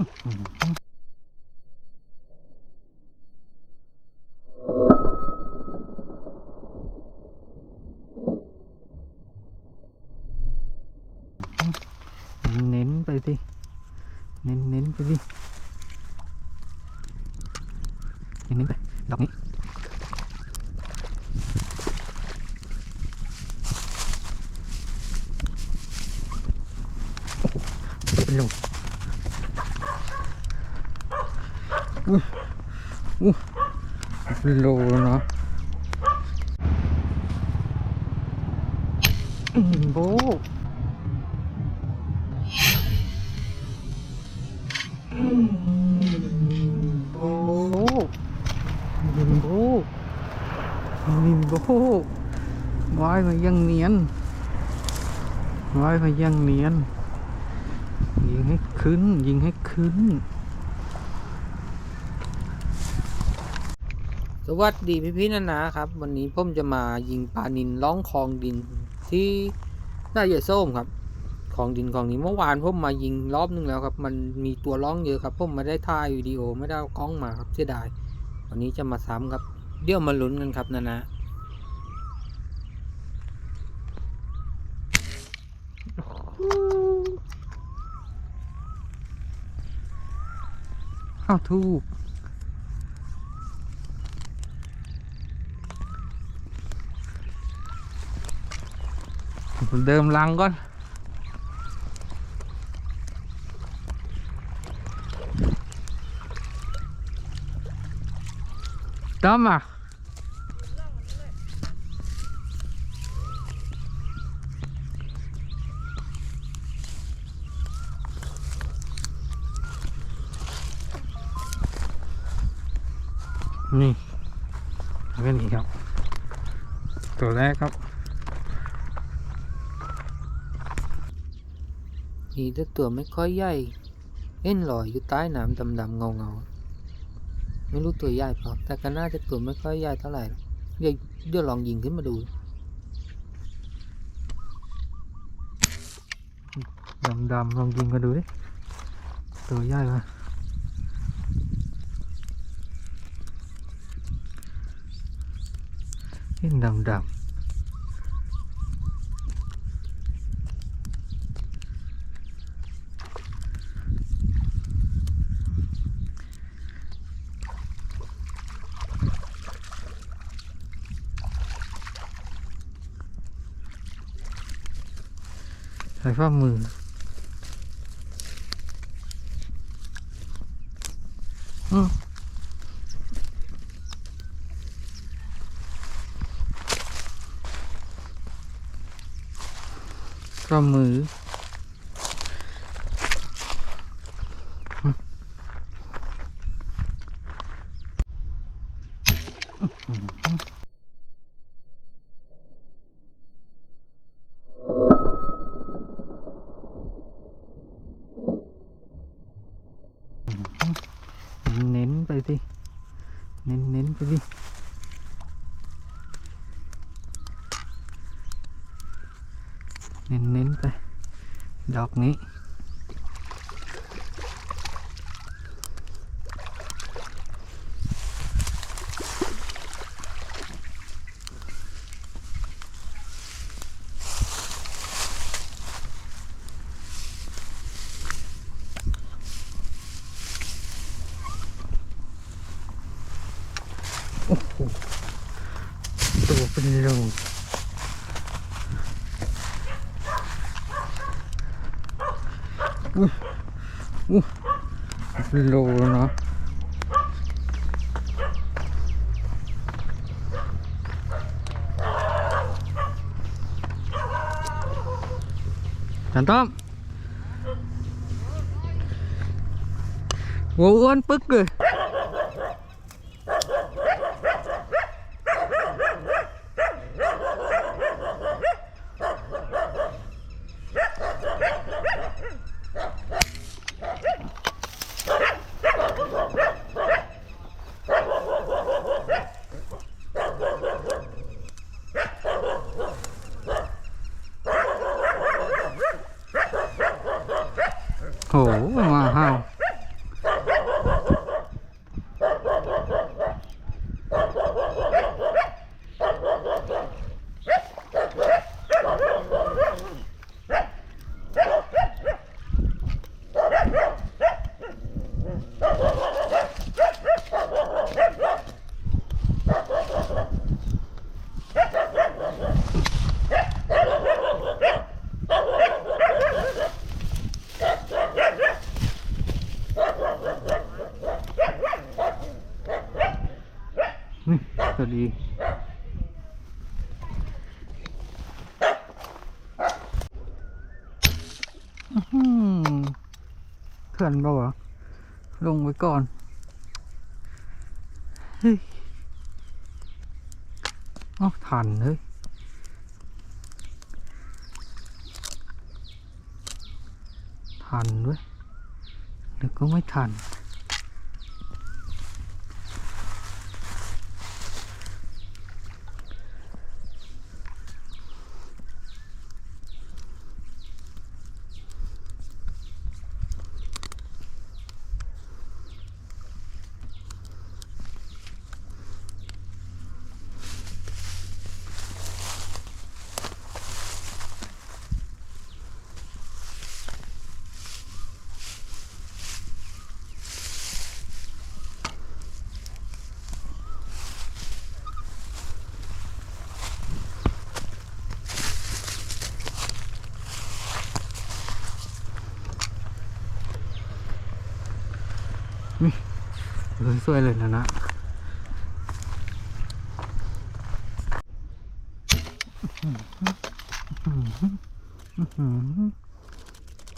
เน้นไปสิเน้นเน้นไปสิ เน้นเน้นไป ดอกนี้ เป็นลมอุ้ยอุ้ยเป็น โลเนาะอืมโบอืมโบยิงโบยิงโบวายมันยังเนียนวายมันยังเนียนยิงให้ขึ้น ยิงให้ขึ้น สวัสดีพี่ๆนานาครับ วันนี้ผมจะมายิงปลานินร้องคลองดินที่น่าจะส้มครับคลองดินคลองนี้เมื่อวานผมมายิงรอบนึงแล้วครับ มันมีตัวร้องเยอะครับผมไม่ได้ถ่ายวิดีโอไม่ได้กล้องมาครับเสียดายวันนี้จะมาซ้ำครับ เดี๋ยวมาลุ้นกันครับนานาอ้าวถูก เดิมลังก่อนต้อมอะ นี่แล้วก็นี่ครับ ตัวแรกครับ มีแต่ตัวไม่ค่อยใหญ่ เอ็นลอยอยู่ใต้น้ำดำๆเงาๆไม่รู้ตัวใหญ่เปล่าแต่ก็น่าจะตัวไม่ค่อยใหญ่เท่าไหร่เดี๋ยวเดี๋ยวลองยิงขึ้นมาดูดำดำๆลองยิงกันดูดิตัวใหญ่ปะเห็นดำด ใส่ฝ่ามือ อืมฝ่ามือมเน้นไปสิ เน้นเน้นไปสิ เน้นๆไป ดอกนี้ โอ้โห ตัวเป็นโลอุ้ยอุ้ยเป็นโลแล้วเนาะ จันต้อมวัวอ้วนปึ๊กเลย โหมาห้าว พอดีอื้อหือเพื่ อนเปล่าวะลงไว้ก่อนเฮ้ยอ๋อทันเฮ้ยทันด้วยนึกก็ไม่ทัน สวยๆเลยนะนะ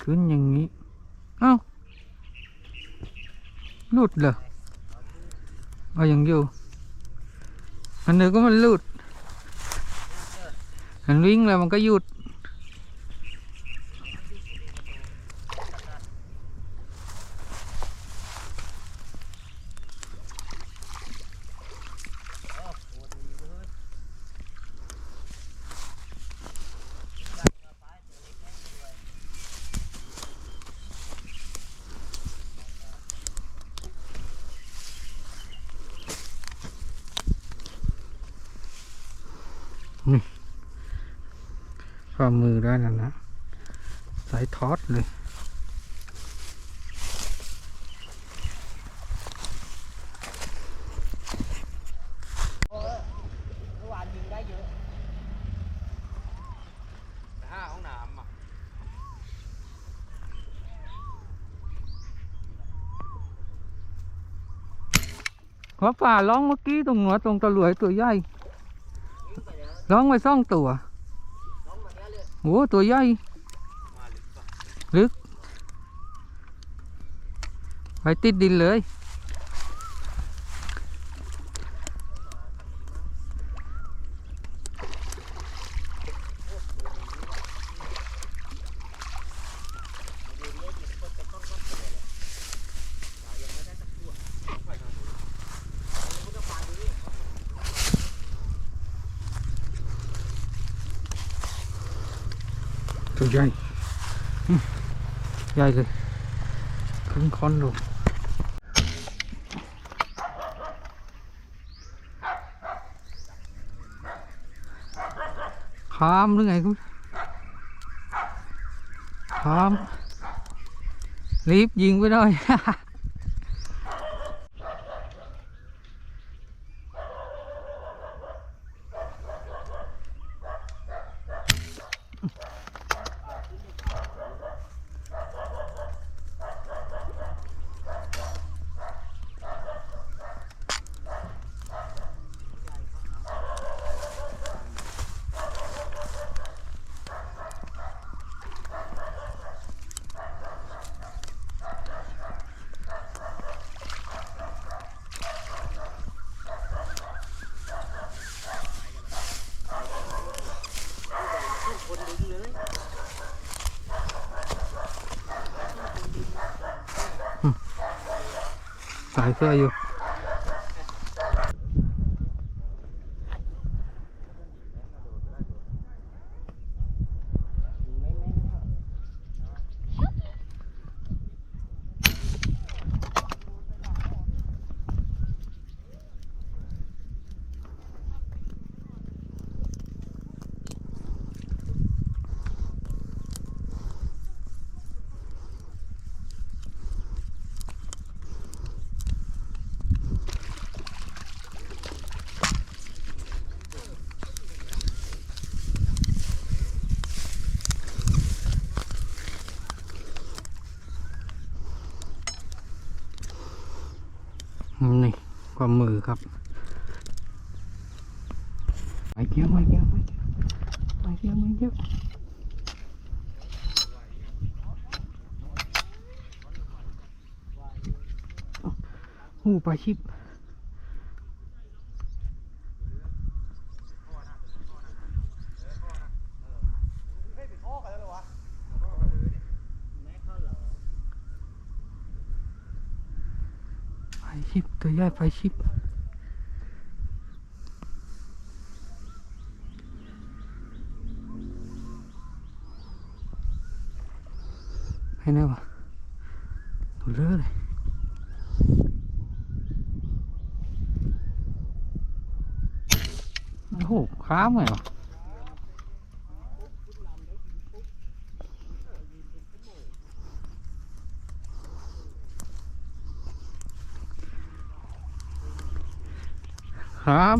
ขึ้นอย่างนี้ เอ้าหลุดเหรอเอายังอยู่ อันนึกก็มันหลุด มันวิ่งแล้วมันก็หยุด ฝ่ามือได้แล้วนะ สายทอดเลยเมื่อวานยิงได้เยอะห้าห้องน้ำอะขอป่าร้องเมื่อกี้ตรงหัวตรงตะหลวยตัวใหญ่ร้องไว้ซ่องตัว โอ้ตัวใหญ่ลึก ไปติดดินเลย ตัวใหญ่อืม ใหญ่เลยครึ่งค้อนลงข้ามหรือไงคุณข้ามรีบยิงไปหน่อย สาย ความมือครับไปเกี้ยวไปเกี้ยวไปเกี้ยวไปเกี้ยวไปเกี้ยวหูปลาชิบ ชิบตัวใหญ่ปลาชิบให้แน่วะดูเลือเลยโอ้โหค้ามเลยวะค้ามอื้อหือ ไม่ไปเลยไม่พูดพูดเฮ้ยไอ้บอลเหรอนอนเฉยทำอะไรล่ะพลาดไอ้ ครับ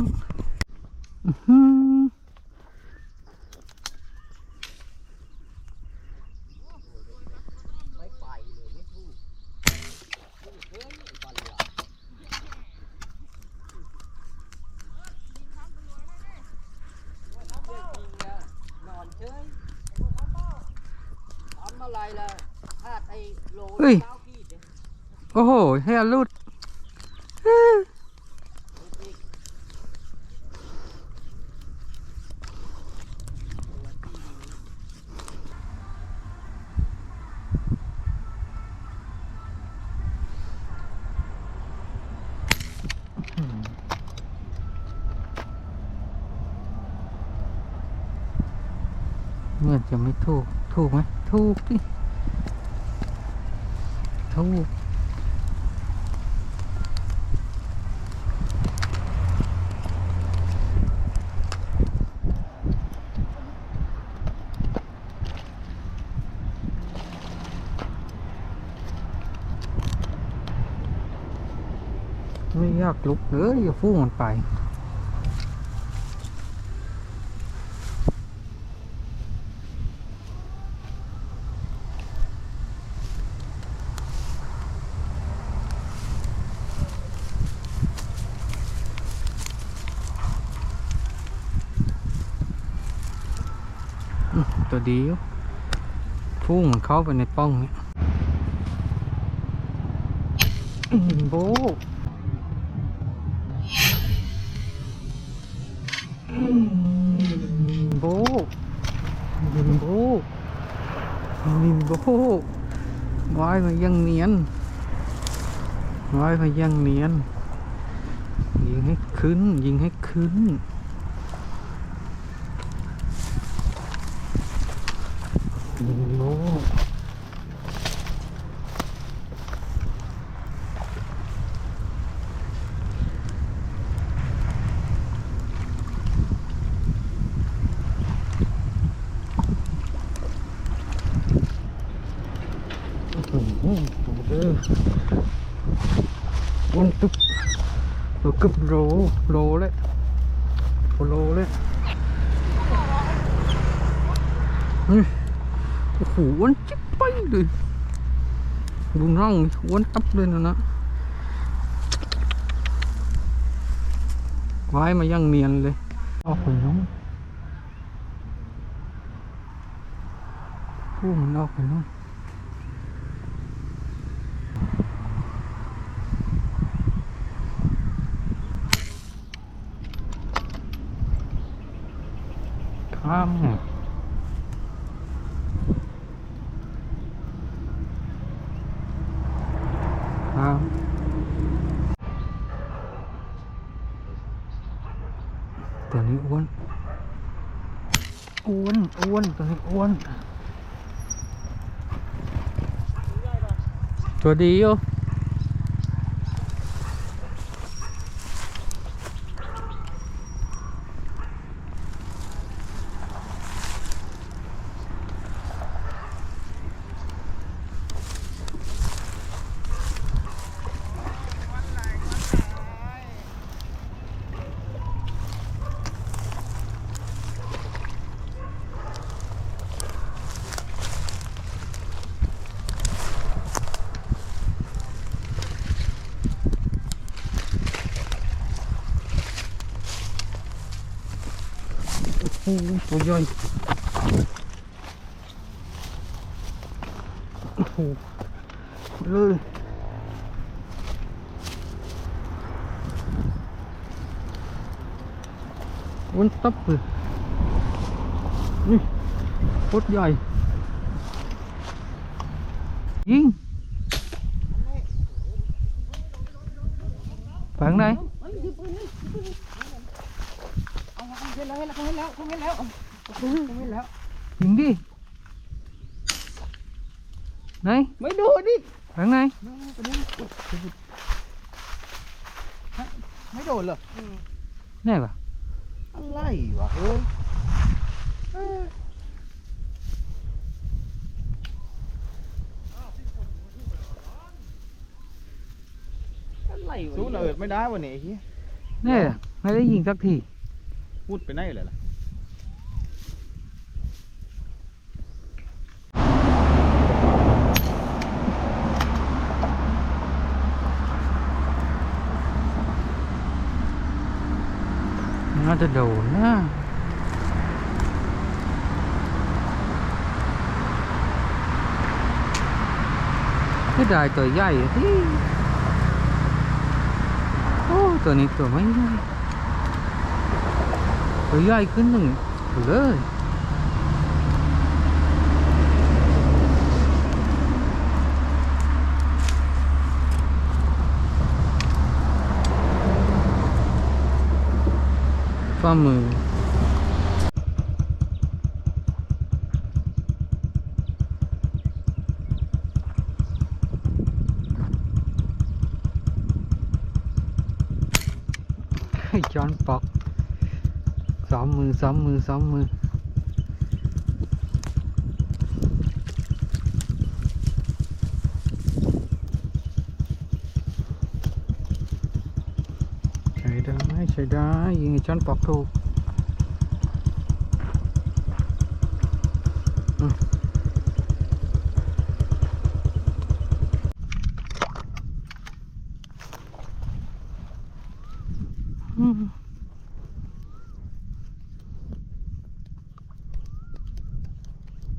เฮ้ย โอ้โห ให้อรูด เหมือนจะไม่ถูก ถูกไหม ถูกดิถูกไม่อยากลุกเลยอย่าฟู่มันไป ตัวดีอยู่พุ่งเข้าไปในป้องเนี่ยโบะอื้อหือโบะอื้อหือโบะอื้อหือโบะวายมันยังเนียนวายมันยังเนียนยิงให้ขึ้น ยิงให้ขึ้น ยิงโลอื้อหือเออ วันตึบเราเกือบโลโลเลยโลเลยเฮ้ยโอ้โหอ้วนจิ๊บไปเลยดูน่องดิอ้วนตับเลยนะนะไว้มายังเนียนเลยออกไปน้องพูมันออกไปน้อง มเนี่ยครับตัวนี้อ้วนอ้วนอ้วนตัวนี้อ้วนตัวดีอยู่ โอ้โหตัวใหญ่โอ้โหเลยวันตับเลยนี่โคตรใหญ่ยิงฝั่งไหนเฮ้ยยิงปืนเลยยิงปืนเลยเอาเอาเห็นแล้วเห็นแล้วเขาเห็นแล้วเขาเห็นแล้วเขาเห็นแล้วยิงดิไหนไม่ดูดิฝั่งไหนไม่โดนเหรอแน่ปะอะไรวะเฮ้ยเอ้ยอะไรวะสู้เนิร์ดไม่ได้วันนี้ไอ้เฮียแน่อะไม่ได้ยิงสักที พูดไปไหนเลยล่ะน่าจะโดนนะไม่ได้ตัวใหญ่ที่โอ้ตัวนี้ตัวไม่ใหญ่ ตัวใหญ่ขึ้นหนึ่งเล ซ้อมมือซ้อมมือสอมือสองมือใช้ได้ใช้ได้ยิงช้อนปอกถูก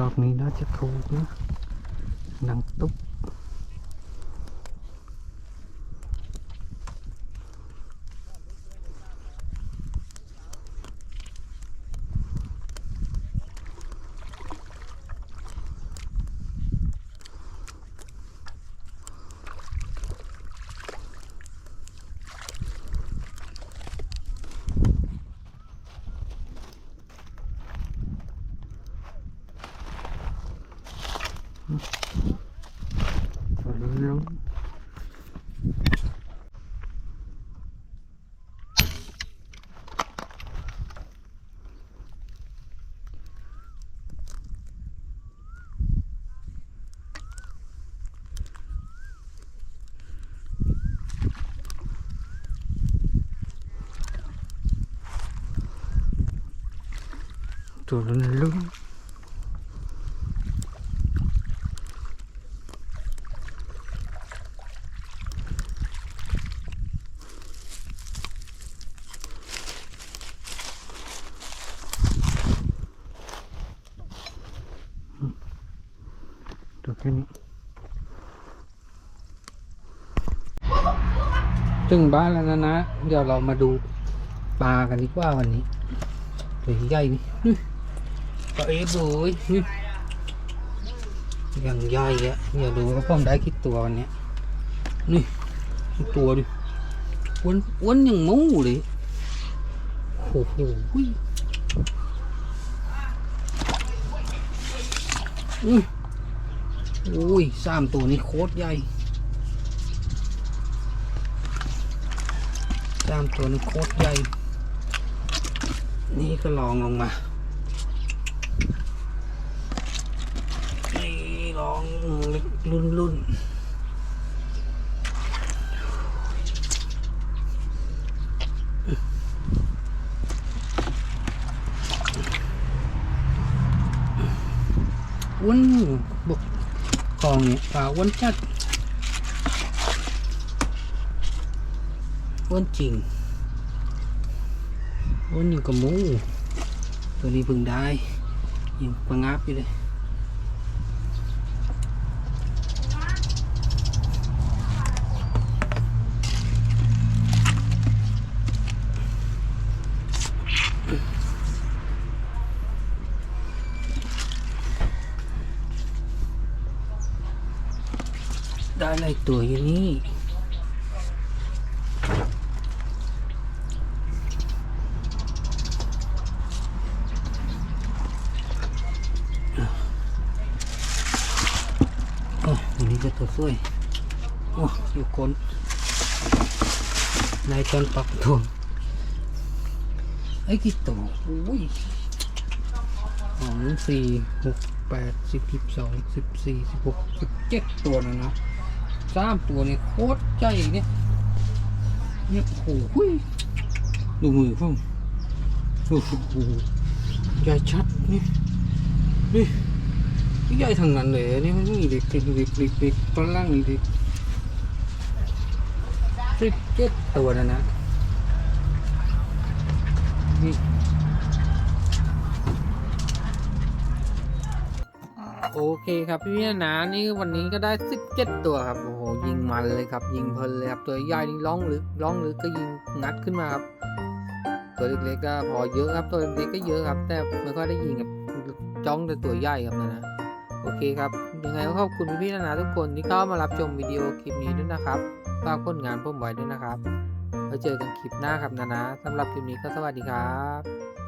រอบនេះដល់ជាធូបណាដល់ទុប ตัวลุ้นตัวแค่นี้ถึงบ้านแล้วนะนะ เดี๋ยวเรามาดูปลากันดีกว่าวันนี้ตัวใหญ่นี่ นี่ปลาเอฟดูยนี่อย่างใหญ่ะเดี๋ยวดูว่าผมได้คิดตัววันนี้นี่ตัวดิอ้วนอ้วนอย่างมูเลยโอ้โหอุ้ยโอ้ยสามตัวนี้โคตรใหญ่สามตัวนี้โคตรใหญ่ นี่ก็ลองลงมา นี่ลองเล็ก รุ่นรุ่นอ้วนบกกองเนี่ยปลาอ้วนจัดอ้วนจริงอ้วนอยู่กับหมูตัวนี้เพิ่งได้ยังประงับอยู่เลย ได้อะไรตัวอยู่นี่โอ้วันนี้ก็ตัวสวยโอ้อยู่คนนายจนปักทวงไอ้กี่ตัวอุ้ยสองสี่หกแปดสิบสิบสองสิบสี่สิบหกสิบเจ็ดตัวนะนะ สามตัวนี่โคตรใจเนี่ยเนี่ยโอ้โหยดูมือพุ่มโอ้โหใหญ่ชัดนี่นี่ใหญ่ทางนั้นเลยนี่มันมีเด็กเด็กเด็กเด็กเด็กตอนล่างนี่เด็กสิบเจ็ดตัวนะนะนี่ โอ เคครับพี่พี่นะนี่วันนี้ก็ได้17ตัวครับโอ้โหยิงมันเลยครับ ยิงเพลินเลยครับตัวใหญ่นี่ร้องลึกร้องลึกก็ยิงงัดขึ้นมาครับ ตัวเล็กๆก็พอเยอะครับตัวเล็กๆก็เยอะครับ แต่ไม่ค่อยได้ยิงครับจ้องแต่ตัวใหญ่ครับนะนะโอเคครับยังไงก็ขอบคุณพี่พี่นะทุกคนที่เข้ามารับชมวิดีโอคลิปนี้ด้วยนะครับฝากผลงานผมไว้ด้วยนะครับไว้เจอกันคลิปหน้าครับนะนะสำหรับคลิปนี้ก็สวัสดีครับ